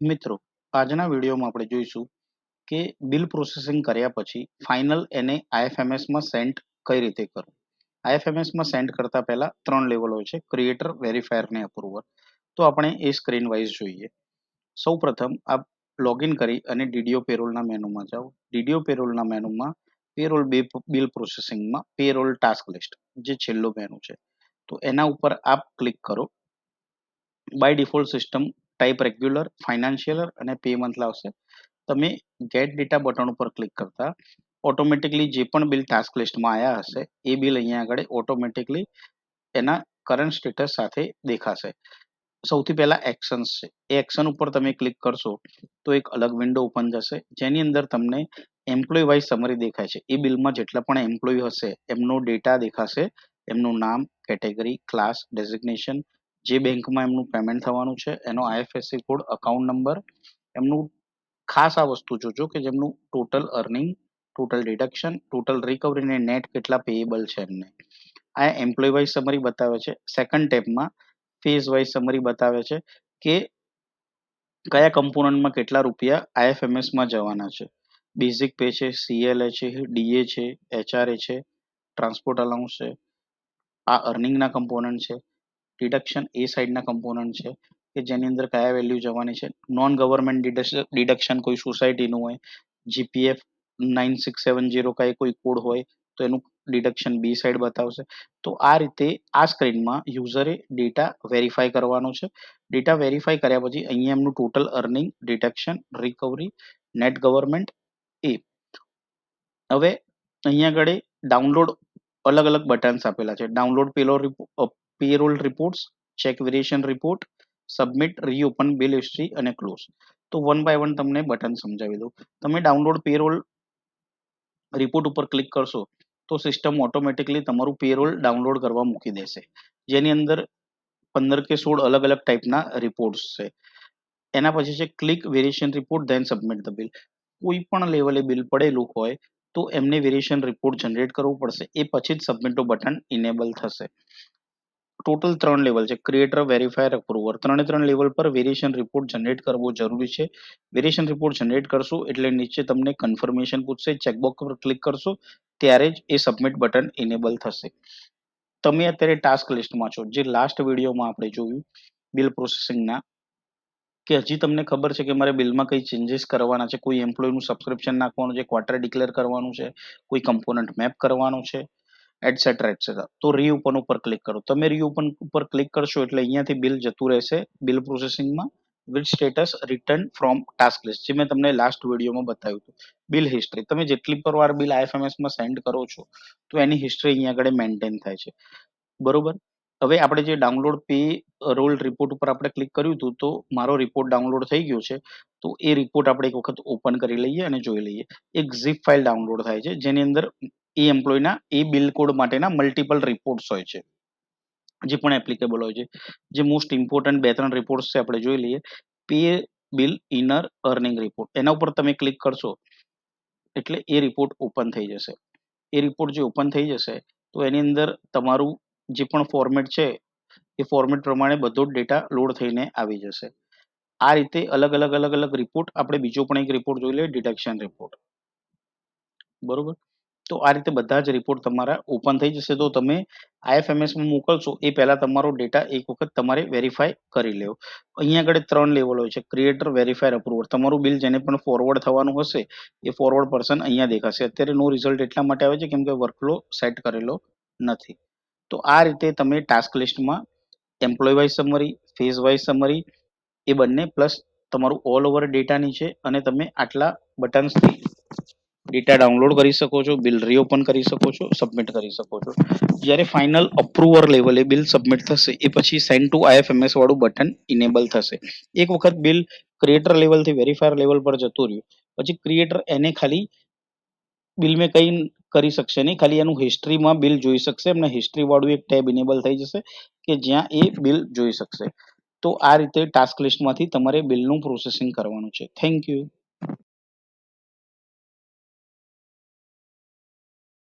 મિત્રો, આજના વિડીયોમાં આપણે જોઈશું કે બિલ પ્રોસેસિંગ કર્યા પછી ફાઇનલ એને આઈએફએમએસમાં સેન્ડ કઈ રીતે કરવું? આઈએફએમએસમાં સેન્ડ કરતા પહેલા ત્રણ લેવલ હોય છે, ક્રિએટર, વેરીફાયર ને અપ્રુવર તો આપણે એ સ્ક્રીન વાઇઝ જોઈએ. સૌ પ્રથમ આપ લોગિન કરી અને ડીડીઓ પેરોલના મેનુમાં જાઓ. ડીડીઓ પેરોલના મેનુમાં પેરોલ બિલ પ્રોસેસિંગમાં પેરોલ ટાસ્ક લિસ્ટ, જે છેલ્લો મેનુ છે. તો એના ઉપર આપ ક્લિક કરો. By default system type regular financial અને પે મંથ લાવશે તમે ગેટ ડેટા બટન ઉપર ક્લિક કરતા ઓટોમેટિકલી જે પણ બિલ ટાસ્ક લિસ્ટમાં આવ્યા હશે, એ બિલ અહીંયા આગળ ઓટોમેટિકલી એના કરંટ સ્ટેટસ સાથે દેખાશે. સૌથી પહેલા એક્શન્સ છે. એ એક્શન ઉપર તમે ક્લિક કરશો તો એક અલગ વિન્ડો ઓપન થશે જેની અંદર તમને એમ્પ્લોય વાઇઝ સમરી દેખાય છે. એ બિલમાં જેટલા પણ એમ્પ્લોય હશે, એમનો ડેટા દેખાશે, એમનું નામ કેટેગરી ક્લાસ ડેઝિગ્નેશન જે બેંકમાં એમનું પેમેન્ટ થવાનું છે, એનો આઈએફએસસી કોડ અકાઉન્ટ નંબર એમનું ખાસ આ વસ્તુ જોજો કે જેમનું total earning total deduction total recovery અને નેટ કેટલા પેએબલ છે એમને. આ એમ્પ્લોય વાઇઝ સમરી બતાવે છે. સેકન્ડ ટેબમાં ફેઝ વાઇઝ સમરી બતાવે છે કે કયા કમ્પોનન્ટમાં કેટલા રૂપિયા આઈએફએમએસમાં જવાના છે. બેઝિક પે છે સીએલએ છે ડીએ છે એચઆરએ છે ટ્રાન્સપોર્ટ અલાઉન્સ છે. આ અર્નિંગના કમ્પોનન્ટ છે. ડિડક્શન એ સાઈડના કમ્પોનન્ટ છે, કે જેની અંદર કયા વેલ્યુ જવાની છે. નોન ગવર્મેન્ટ ડિડક્શન કોઈ સોસાયટીનું હોય GPF nine six seven zero કાંઈ કોઈ કોડ હોય, તો એનું ડિડક્શન બી સાઈડ બતાવશે. તો આ રીતે આ સ્ક્રીનમાં યુઝરે ડેટા વેરીફાઈ કરવાનો છે. ડેટા વેરીફાઈ કર્યા પછી અહીંયા એમનું total earning deduction recovery net government એ હવે અહીંયા આગળ ડાઉનલોડ અલગ અલગ બટન્સ આપેલા છે. ડાઉનલોડ પેલો payroll reports check variation report submit reopen bill history અને ક્લોઝ તો વન બાય વન તમને બટન સમજાવી દઉં તમે ડાઉનલોડ પેરોલ રિપોર્ટ ઉપર ક્લિક કરશો તો સિસ્ટમ ઓટોમેટિકલી તમારું પેરોલ ડાઉનલોડ કરવા મૂકી દેશે જેની અંદર પંદર કે સોળ અલગ અલગ ટાઈપના રિપોર્ટ્સ છે એના પછી છે click variation report then submit the bill કોઈ પણ લેવલે બિલ પડેલું હોય તો એમને વેરિએશન રિપોર્ટ જનરેટ કરવું પડશે એ પછી જ સબમિટનું બટન ઇનેબલ થશે ટોટલ ત્રણ લેવલ છે. ક્રિએટર વેરીફાયર અપ્રુવર ત્રણે ત્રણ લેવલ પર વેરિએશન રિપોર્ટ જનરેટ કરવો જરૂરી છે. વેરિએશન રિપોર્ટ જનરેટ કરશો એટલે નીચે તમને કન્ફર્મેશન પૂછશે. ચેકબોક્સ પર ક્લિક કરશો ત્યારે જ એ સબમિટ બટન ઇનેબલ થશે. તમે અત્યારે ટાસ્ક લિસ્ટમાં છો. જે લાસ્ટ વિડીયોમાં આપણે જોયું બિલ પ્રોસેસિંગના કે હજી તમને ખબર છે કે મારે બિલમાં કઈ ચેન્જીસ કરવાના છે? કોઈ એમ્પ્લોયનું સબસ્ક્રિપ્શન નાખવાનું છે? ક્વાર્ટર ડિક્લેર કરવાનું છે? કોઈ કમ્પોનન્ટ મેપ કરવાનું છે? એટસેટ્રા એટસેટ્રા તો રીઓપન ઉપર ક્લિક કરો. તમે રીઓપન ઉપર ક્લિક કરશો એટલે અહીંયાથી બિલ જતું રહેશે. Bill પ્રોસેસિંગમાં with status return from task list જે મેં તમને લાસ્ટ વિડીયોમાં બતાવ્યું હતું. બિલ હિસ્ટ્રી તમે જેટલી પર વાર બિલ આઈએફએમએસમાં સેન્ડ કરો છો, તો એની હિસ્ટ્રી અહીંયા આગળ મેન્ટેન થાય છે. બરોબર? હવે આપણે જે ડાઉનલોડ પે રોલ રિપોર્ટ ઉપર આપણે ક્લિક કર્યું હતું, તો મારો રિપોર્ટ ડાઉનલોડ થઈ ગયો છે. તો એ રિપોર્ટ આપણે એક વખત ઓપન કરી લઈએ અને જોઈ લઈએ. એક ઝીપ ફાઇલ ડાઉનલોડ થાય છે, જેની અંદર એ એમ્પ્લોયના એ બિલ કોડ માટેના મલ્ટિપલ રિપોર્ટ્સ હોય છે. જે પણ એપ્લિકેબલ હોય છે. જે મોસ્ટ ઇમ્પોર્ટન્ટ બે ત્રણ રિપોર્ટ્સ છે, આપણે જોઈ લઈએ. Pay bill inner earning report એના ઉપર તમે ક્લિક કરશો, એટલે એ રિપોર્ટ ઓપન થઈ જશે. એ રિપોર્ટ જે ઓપન થઈ જશે, તો એની અંદર તમારું જે પણ ફોર્મેટ છે, એ ફોર્મેટ પ્રમાણે બધો જ ડેટા લોડ થઈને આવી જશે. આ રીતે અલગ અલગ અલગ અલગ રિપોર્ટ આપણે બીજો પણ એક રિપોર્ટ જોઈ લઈએ ડિટેક્શન રિપોર્ટ બરોબર? તો આ રીતે બધા જ રિપોર્ટ તમારા ઓપન થઈ જશે. તો તમે આઈએફએમએસમાં મોકલશો, એ પહેલાં તમારો ડેટા એક વખત તમારે વેરીફાઈ કરી લેવો. અહીંયા આગળ ત્રણ લેવલ હોય છે ક્રિએટર વેરીફાયર અપ્રુવર તમારું બિલ જેને પણ ફોરવર્ડ થવાનું હશે, એ ફોરવર્ડ પર્સન અહીંયા દેખાશે. અત્યારે નો રિઝલ્ટ એટલા માટે આવે છે, કેમ કે વર્કફ્લો સેટ કરેલો નથી. તો આ રીતે તમે ટાસ્ક લિસ્ટમાં employee wise summary phase wise summary એ બંને પ્લસ તમારું ઓલ ઓવર ડેટાની છે, અને તમે આટલા બટન્સથી ડેટા ડાઉનલોડ કરી શકો છો બિલ રીઓપન કરી શકો છો સબમિટ કરી શકો છો. જ્યારે ફાઇનલ અપ્રુવર લેવલે બિલ સબમિટ થશે, એ પછી સેન્ડ ટુ આઈએફએમએસ વાળું બટન ઇનેબલ થશે. એક વખત બિલ ક્રિએટર લેવલથી વેરીફાયર લેવલ પર જતું રહ્યું. પછી ક્રિએટર એને ખાલી બિલ મેં કંઈ કરી શકશે નહીં, ખાલી એનું હિસ્ટ્રીમાં બિલ જોઈ શકશે, એમને હિસ્ટ્રીવાળું એક ટેબ ઇનેબલ થઈ જશે કે જ્યાં એ બિલ જોઈ શકશે. તો આ રીતે ટાસ્ક લિસ્ટમાંથી તમારે બિલનું પ્રોસેસિંગ કરવાનું છે. Thank you